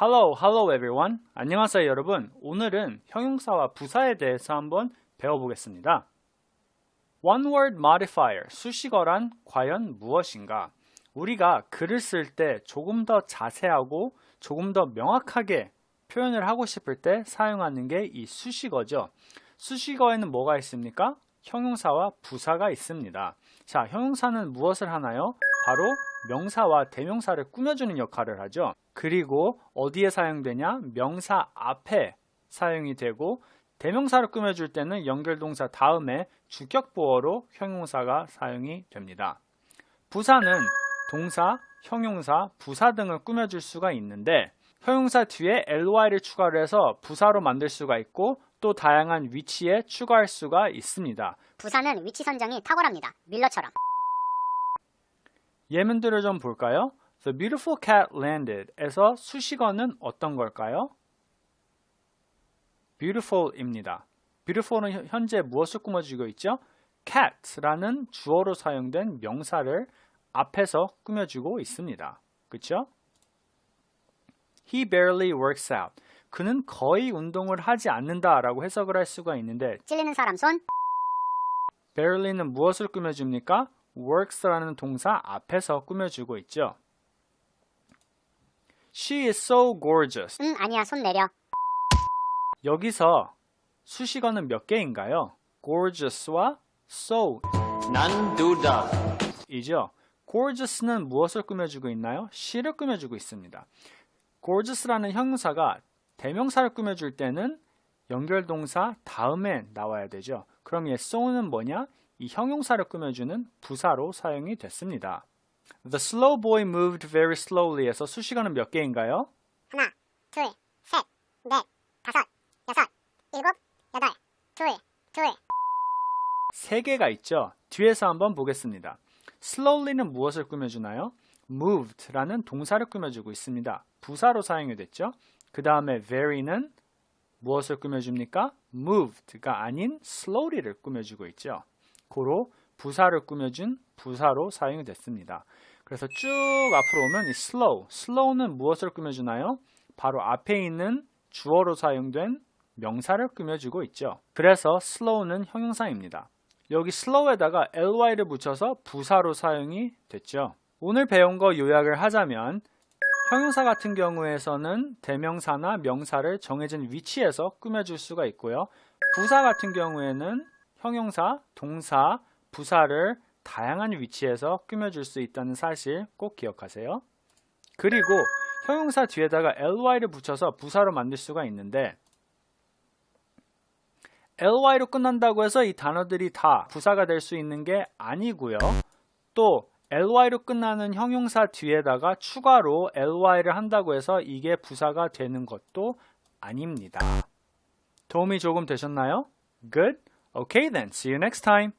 Hello, hello everyone. 안녕하세요 여러분. 오늘은 형용사와 부사에 대해서 한번 배워보겠습니다. One word modifier, 수식어란 과연 무엇인가? 우리가 글을 쓸 때 조금 더 자세하고 조금 더 명확하게 표현을 하고 싶을 때 사용하는 게 이 수식어죠. 수식어에는 뭐가 있습니까? 형용사와 부사가 있습니다. 자, 형용사는 무엇을 하나요? 바로 명사와 대명사를 꾸며주는 역할을 하죠. 그리고 어디에 사용되냐? 명사 앞에 사용이 되고 대명사를 꾸며줄 때는 연결동사 다음에 주격보어로 형용사가 사용이 됩니다. 부사는 동사, 형용사, 부사 등을 꾸며줄 수가 있는데 형용사 뒤에 ly를 추가를 해서 부사로 만들 수가 있고 또 다양한 위치에 추가할 수가 있습니다. 부사는 위치 선정이 탁월합니다. 밀러처럼. 예문들을 좀 볼까요? The beautiful cat landed 에서 수식어는 어떤 걸까요? beautiful입니다. beautiful은 현- 현재 무엇을 꾸며주고 있죠? cat라는 주어로 사용된 명사를 앞에서 꾸며주고 있습니다. 그쵸? He barely works out. 그는 거의 운동을 하지 않는다라고 해석을 할 수가 있는데 찔리는 사람 손. barely는 무엇을 꾸며줍니까? Works라는 동사 앞에서 꾸며주고 있죠. She is so gorgeous. 응, 아니야. 손 내려. 여기서 수식어는 몇 개인가요? gorgeous와 so 난 두다. 이죠. gorgeous는 무엇을 꾸며주고 있나요? she를 꾸며주고 있습니다. gorgeous라는 형용사가 대명사를 꾸며줄 때는 연결동사 다음에 나와야 되죠. 그럼 얘 so는 뭐냐? 이 형용사를 꾸며주는 부사로 사용이 됐습니다. The slow boy moved very slowly에서 수식어는 몇 개인가요? 하나, 둘, 셋, 넷, 다섯, 여섯, 일곱, 여덟, 둘, 둘. 세 개가 있죠. 뒤에서 한번 보겠습니다. slowly는 무엇을 꾸며주나요? moved라는 동사를 꾸며주고 있습니다. 부사로 사용이 됐죠. 그 다음에 very는 무엇을 꾸며줍니까? moved가 아닌 slowly를 꾸며주고 있죠. 고로 부사를 꾸며준 부사로 사용이 됐습니다. 그래서 쭉 앞으로 오면 이 slow, slow는 무엇을 꾸며주나요? 바로 앞에 있는 주어로 사용된 명사를 꾸며주고 있죠. 그래서 slow는 형용사입니다. 여기 slow에다가 ly를 붙여서 부사로 사용이 됐죠. 오늘 배운 거 요약을 하자면 형용사 같은 경우에서는 대명사나 명사를 정해진 위치에서 꾸며줄 수가 있고요. 부사 같은 경우에는 형용사, 동사, 부사를 다양한 위치에서 꾸며줄 수 있다는 사실 꼭 기억하세요. 그리고 형용사 뒤에다가 ly를 붙여서 부사로 만들 수가 있는데 ly로 끝난다고 해서 이 단어들이 다 부사가 될 수 있는 게 아니고요. 또 ly로 끝나는 형용사 뒤에다가 추가로 ly를 한다고 해서 이게 부사가 되는 것도 아닙니다. 도움이 조금 되셨나요? Good. Okay then. See you next time.